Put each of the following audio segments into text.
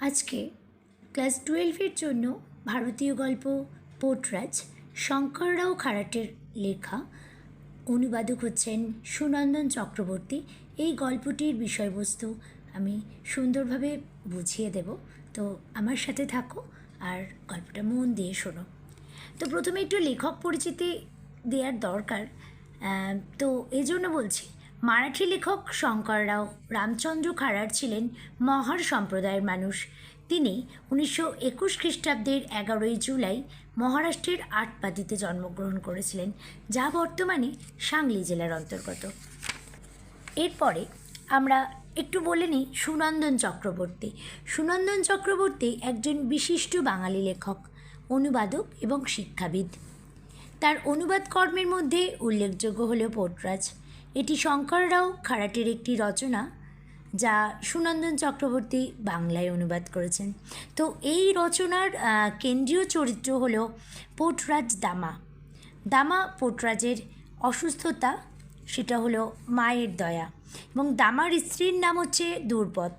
আজকে ক্লাস টুয়েলভের জন্য ভারতীয় গল্প পোটরাজ শঙ্কররাও খারাটের লেখা। অনুবাদক হচ্ছেন সুনন্দন চক্রবর্তী। এই গল্পটির বিষয়বস্তু আমি সুন্দরভাবে বুঝিয়ে দেব। তো আমার সাথে থাকো আর গল্পটা মন দিয়ে শোনো। তো প্রথমে একটু লেখক পরিচিতি দেওয়ার দরকার। তো এই জন্য বলছি মারাঠি লেখক শঙ্কর রাও, রামচন্দ্র খাড়ার ছিলেন মহার সম্প্রদায়ের মানুষ। তিনি উনিশশো একুশ খ্রিস্টাব্দের এগারোই জুলাই মহারাষ্ট্রের আটপাদিতে জন্মগ্রহণ করেছিলেন, যা বর্তমানে সাংলি জেলার অন্তর্গত। এরপরে আমরা একটু বলে নিই সুনন্দন চক্রবর্তী। সুনন্দন চক্রবর্তী একজন বিশিষ্ট বাঙালি লেখক, অনুবাদক এবং শিক্ষাবিদ। তার অনুবাদ কর্মের মধ্যে উল্লেখযোগ্য হল পোটরাজ। এটি শঙ্কররাও খারাটের একটি রচনা যা সুনন্দন চক্রবর্তী বাংলায় অনুবাদ করেছেন। তো এই রচনার কেন্দ্রীয় চরিত্র হল পোটরাজ দামা। দামা পোটরাজের অসুস্থতা, সেটা হলো মায়ের দয়া এবং দামার স্ত্রীর নাম হচ্ছে দুর্পথ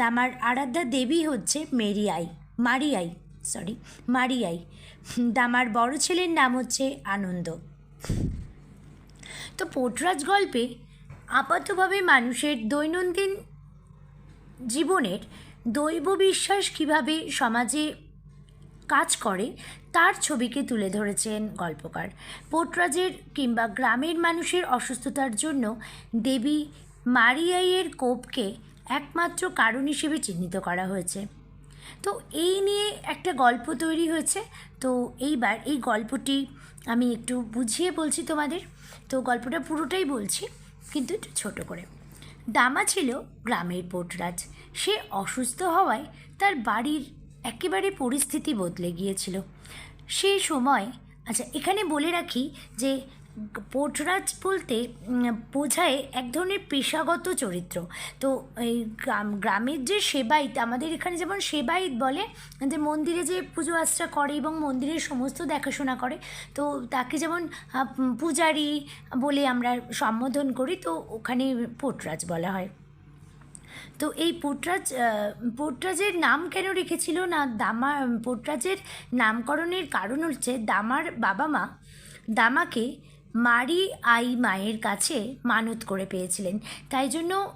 দামার আরাধ্যা দেবী হচ্ছে মেরিয়াই, মারিয়াই সরি মারিয়াই। দামার বড় ছেলের নাম হচ্ছে আনন্দ। তো পোটরাজ গল্পে আপাতভাবে মানুষের দৈনন্দিন জীবনের দৈব বিশ্বাস কীভাবে সমাজে কাজ করে, তার ছবিকে তুলে ধরেছেন গল্পকার। পোটরাজের কিংবা গ্রামের মানুষের অসুস্থতার জন্য দেবী মারিয়াইয়ের কোপকে একমাত্র কারণ হিসেবে চিহ্নিত করা হয়েছে। তো এই নিয়ে একটা গল্প তৈরি হয়েছে। তো এইবার এই গল্পটি আমি একটু বুঝিয়ে বলছি তোমাদের। তো গল্পটা পুরোটাই বলছি, কিন্তু একটু ছোটো করে। দামা ছিল গ্রামের পোটরাজ। সে অসুস্থ হওয়ায় তার বাড়ির একেবারে পরিস্থিতি বদলে গিয়েছিল। সেই সময় আচ্ছা এখানে বলে রাখি যে পোটরাজ বলতে বোঝায় এক ধরনের পেশাগত চরিত্র। তো এই গ্রাম, গ্রামের যে সেবাইত আমাদের এখানে যেমন সেবাইত বলে, যে মন্দিরে যে পুজো আশ্রা করে এবং মন্দিরের সমস্ত দেখাশোনা করে, তো তাকে যেমন পূজারি বলে আমরা সম্বোধন করি, তো ওখানে পোটরাজ বলা হয়। তো এই পোটরাজ পোটরাজের নাম কেন রেখেছিল না, দামা, পোটরাজের নামকরণের কারণ হচ্ছে, দামার বাবা মা, দামাকে মারি আই মায়ের কাছে মানত করে পেয়েছিলেন। তাই জন্য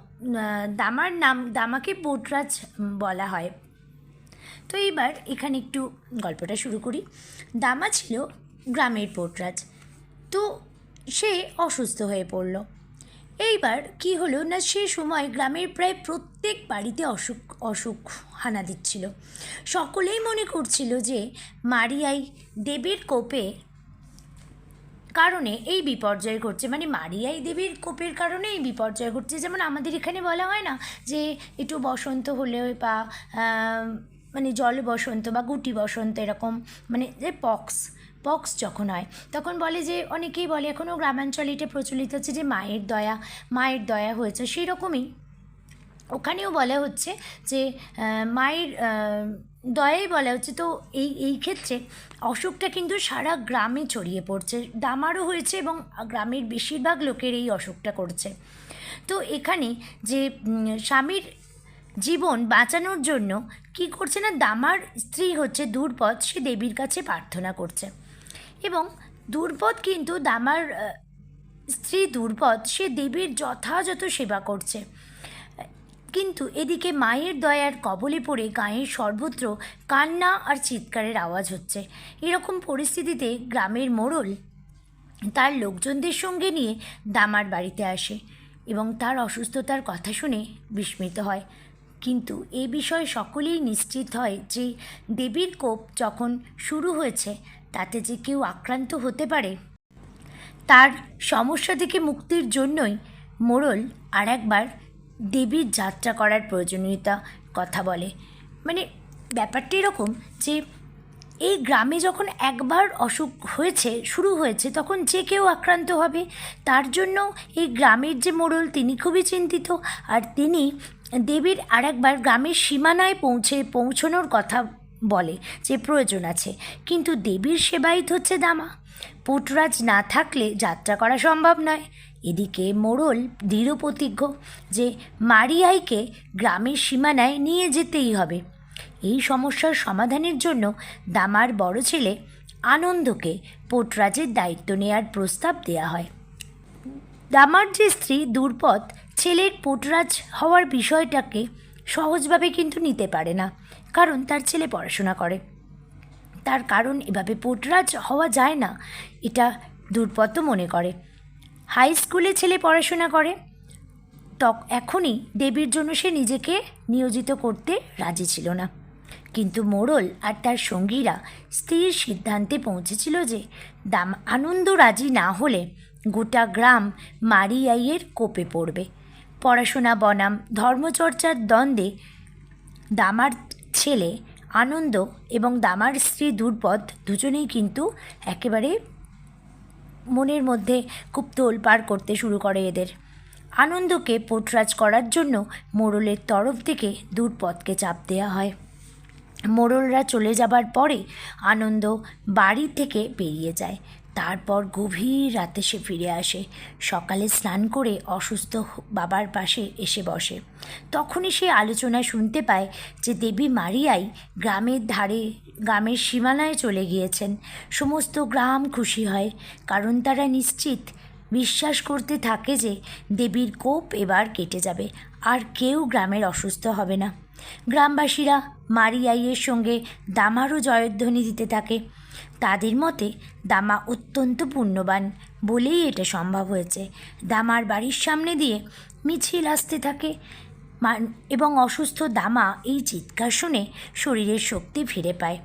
দামার নাম, দামাকে পোটরাজ বলা হয়। তো এইবার এখানে একটু গল্পটা শুরু করি। দামা ছিল গ্রামের পোটরাজ তো সে অসুস্থ হয়ে পড়ল। এইবার কি হলো না সে সময় গ্রামের প্রায় প্রত্যেক বাড়িতে অসুখ অসুখ হানা দিচ্ছিল। সকলেই মনে করছিল যে মারিয়াই দেবীর কোপে কারণে এই বিপর্যয় ঘটছে। মানে মারিয়াই দেবীর কোপের কারণে এই বিপর্যয় ঘটছে। যেমন আমাদের এখানে বলা হয় না যে একটু বসন্ত হলে বা মানে জল বসন্ত বা গুটি বসন্ত এরকম মানে যে পক্স পক্স যখন হয়, তখন বলে যে, অনেকেই বলে এখনও গ্রামাঞ্চলে এটা প্রচলিত হচ্ছে যে মায়ের দয়া মায়ের দয়া হয়েছে সেই রকমই ওখানেও বলা হচ্ছে যে মায়ের দয়াই বলা হচ্ছে। তো এই এই ক্ষেত্রে অসুখটা কিন্তু সারা গ্রামে ছড়িয়ে পড়ছে। দামারও হয়েছে এবং গ্রামের বেশিরভাগ লোকের এই অসুখটা করছে। তো এখানে যে স্বামীর জীবন বাঁচানোর জন্য কি করছে না, দামার স্ত্রী হচ্ছে দুর্পদ, সে দেবীর কাছে প্রার্থনা করছে। এবং দুর্পদ কিন্তু দামার স্ত্রী দুর্পদ, সে দেবীর যথাযথ সেবা করছে। কিন্তু এদিকে মায়ের দয়ার কবলে পড়ে গায়ের সর্বত্র কান্না আর চিৎকারের আওয়াজ হচ্ছে। এরকম পরিস্থিতিতে গ্রামের মোড়ল তার লোকজনদের সঙ্গে নিয়ে দামার বাড়িতে আসে এবং তার অসুস্থতার কথা শুনে বিস্মিত হয়। কিন্তু এ বিষয়ে সকলেই নিশ্চিত হয় যে দেবীর কোপ যখন শুরু হয়েছে, তাতে যে কেউ আক্রান্ত হতে পারে, তার সমস্যা থেকে মুক্তির জন্যই মোড়ল আর একবার দেবীর যাত্রা করার প্রয়োজনীয়তা কথা বলে। মানে ব্যাপারটা এরকম যে এই গ্রামে যখন একবার অসুখ হয়েছে, শুরু হয়েছে, তখন যে কেউ আক্রান্ত হবে, তার জন্য এই গ্রামের যে মোড়ল তিনি খুবই চিন্তিত। আর তিনি দেবীর আরেকবার গ্রামের সীমানায় পৌঁছে, পৌঁছানোর কথা বলে যে প্রয়োজন আছে। কিন্তু দেবীর সেবায়িত হচ্ছে দামা। পুটরাজ না থাকলে যাত্রা করা সম্ভব নয়। এদিকে মোড়ল দৃঢ় প্রতিজ্ঞ যে মারিয়াইকে গ্রামের সীমানায় নিয়ে যেতেই হবে। এই সমস্যার সমাধানের জন্য দামার বড় ছেলে আনন্দকে পোটরাজের দায়িত্ব নেয়ার প্রস্তাব দেওয়া হয়। দামার যে স্ত্রী দুর্পদ, ছেলের পোটরাজ হওয়ার বিষয়টাকে সহজভাবে কিন্তু নিতে পারে না, কারণ তার ছেলে পড়াশোনা করে। তার কারণ এভাবে পোটরাজ হওয়া যায় না, এটা দুর্পদ মনে করে। হাই স্কুলে ছেলে পড়াশোনা করে। তক, এখনই দেবীর জন্য সে নিজেকে নিয়োজিত করতে রাজি ছিল না। কিন্তু মোড়ল আর তার সঙ্গীরা স্থির সিদ্ধান্তে পৌঁছেছিল যে দাম, আনন্দ রাজি না হলে গোটা গ্রাম মারিয়াইয়ের কোপে পড়বে। পড়াশোনা, বনাম, ধর্মচর্চার দ্বন্দ্বে দামার ছেলে আনন্দ এবং দামার স্ত্রী দুর্পদ দুজনেই কিন্তু একেবারে মনের মধ্যে খুব তোলপাড় করতে শুরু করে এদের। আনন্দকে পোটরাজ করার জন্য মোড়লের তরফ থেকে দূরপথকে চাপ দেওয়া হয়। মোড়লরা চলে যাবার পরে আনন্দ বাড়ি থেকে বেরিয়ে যায়। তারপর গভীর রাতে সে ফিরে আসে। সকালে স্নান করে অসুস্থ বাবার পাশে এসে বসে। তখনই সে আলোচনা শুনতে পায় যে দেবী মারিয়াই গ্রামের ধারে, গ্রামের সীমানায় চলে গিয়েছেন। সমস্ত গ্রাম খুশি হয়, কারণ তারা নিশ্চিত বিশ্বাস করতে থাকে যে দেবীর কোপ এবার কেটে যাবে, আর কেউ গ্রামের অসুস্থ হবে না। গ্রামবাসীরা মারিয়াইয়ের সঙ্গে দামারও জয়ধ্বনি দিতে থাকে। তাদের মতে দামা অত্যন্ত পুণ্যবান বলেই এটা সম্ভব হয়েছে। দামার বাড়ির সামনে দিয়ে মিছিল আসতে থাকে। মান- এবং অসুস্থ দামা এই চিৎকার শুনে শরীরের শক্তি ফিরে পায়।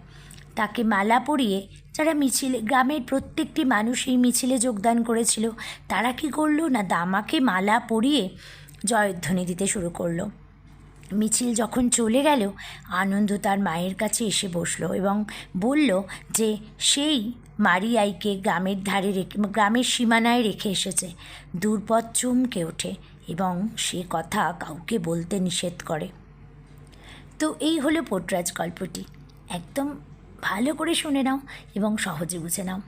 তাকে মালা পরিয়ে যারা মিছিলে, গ্রামের প্রত্যেকটি মানুষ এই মিছিলে যোগদান করেছিল, তারা কি করল না দামাকে মালা পরিয়ে জয়ধ্বনি দিতে শুরু করল? মিছিল যখন চলে গেল, আনন্দ তার মায়ের কাছে এসে বসল এবং বলল যে, সেই মারিয়াইকে গ্রামের ধারে রেখে, গ্রামের সীমানায় রেখে এসেছে। দুর্পদ চমকে ওঠে এবং সে কথা কাউকে বলতে নিষেধ করে। তো এই হলো পোটরাজ গল্পটি। একদম ভালো করে শুনে নাও এবং সহজে বুঝে নাও।